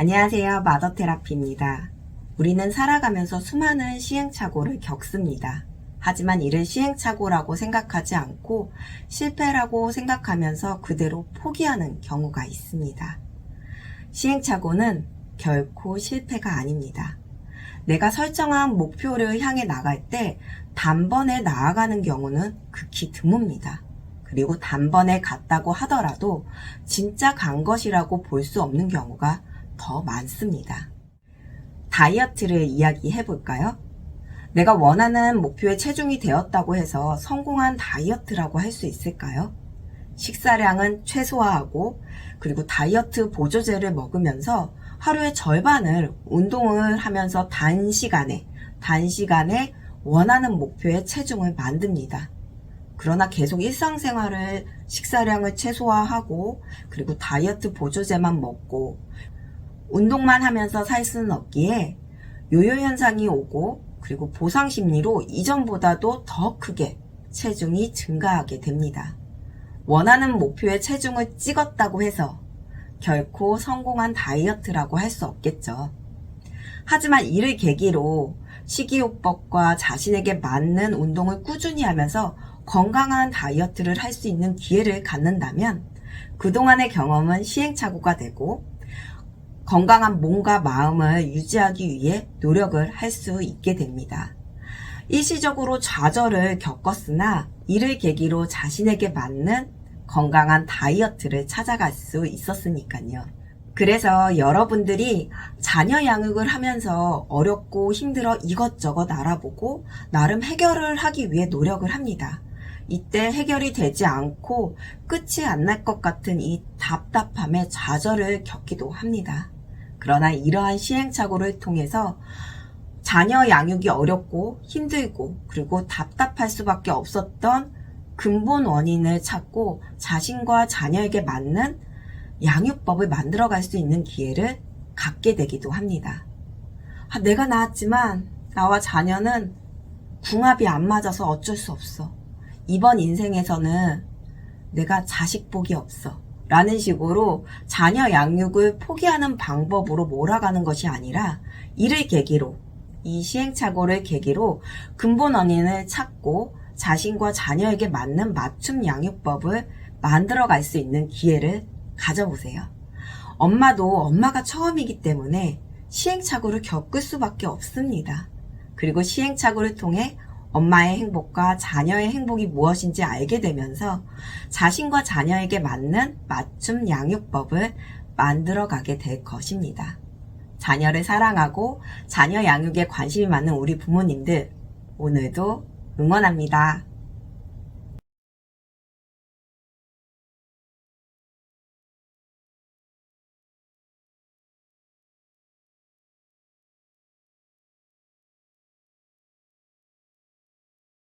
안녕하세요. 마더 테라피입니다. 우리는 살아가면서 수많은 시행착오를 겪습니다. 하지만 이를 시행착오라고 생각하지 않고 실패라고 생각하면서 그대로 포기하는 경우가 있습니다. 시행착오는 결코 실패가 아닙니다. 내가 설정한 목표를 향해 나갈 때 단번에 나아가는 경우는 극히 드뭅니다. 그리고 단번에 갔다고 하더라도 진짜 간 것이라고 볼 수 없는 경우가 더 많습니다. 다이어트를 이야기해 볼까요? 내가 원하는 목표에 체중이 되었다고 해서 성공한 다이어트라고 할 수 있을까요? 식사량은 최소화하고 그리고 다이어트 보조제를 먹으면서 하루의 절반을 운동을 하면서 단시간에 단시간에 원하는 목표의 체중을 만듭니다. 그러나 계속 일상생활을 식사량을 최소화하고 그리고 다이어트 보조제만 먹고 운동만 하면서 살 수는 없기에 요요 현상이 오고 그리고 보상 심리로 이전보다도 더 크게 체중이 증가하게 됩니다. 원하는 목표의 체중을 찍었다고 해서 결코 성공한 다이어트라고 할 수 없겠죠. 하지만 이를 계기로 식이요법과 자신에게 맞는 운동을 꾸준히 하면서 건강한 다이어트를 할 수 있는 기회를 갖는다면 그동안의 경험은 시행착오가 되고 건강한 몸과 마음을 유지하기 위해 노력을 할 수 있게 됩니다. 일시적으로 좌절을 겪었으나 이를 계기로 자신에게 맞는 건강한 다이어트를 찾아갈 수 있었으니까요. 그래서 여러분들이 자녀 양육을 하면서 어렵고 힘들어 이것저것 알아보고 나름 해결을 하기 위해 노력을 합니다. 이때 해결이 되지 않고 끝이 안 날 것 같은 이 답답함에 좌절을 겪기도 합니다. 그러나 이러한 시행착오를 통해서 자녀 양육이 어렵고 힘들고 그리고 답답할 수밖에 없었던 근본 원인을 찾고 자신과 자녀에게 맞는 양육법을 만들어 갈 수 있는 기회를 갖게 되기도 합니다. 아, 내가 낳았지만 나와 자녀는 궁합이 안 맞아서 어쩔 수 없어. 이번 인생에서는 내가 자식 복이 없어. 라는 식으로 자녀 양육을 포기하는 방법으로 몰아가는 것이 아니라 이를 계기로 이 시행착오를 계기로 근본 원인을 찾고 자신과 자녀에게 맞는 맞춤 양육법을 만들어 갈 수 있는 기회를 가져보세요. 엄마도 엄마가 처음이기 때문에 시행착오를 겪을 수밖에 없습니다. 그리고 시행착오를 통해 엄마의 행복과 자녀의 행복이 무엇인지 알게 되면서 자신과 자녀에게 맞는 맞춤 양육법을 만들어 가게 될 것입니다. 자녀를 사랑하고 자녀 양육에 관심이 많은 우리 부모님들, 오늘도 응원합니다.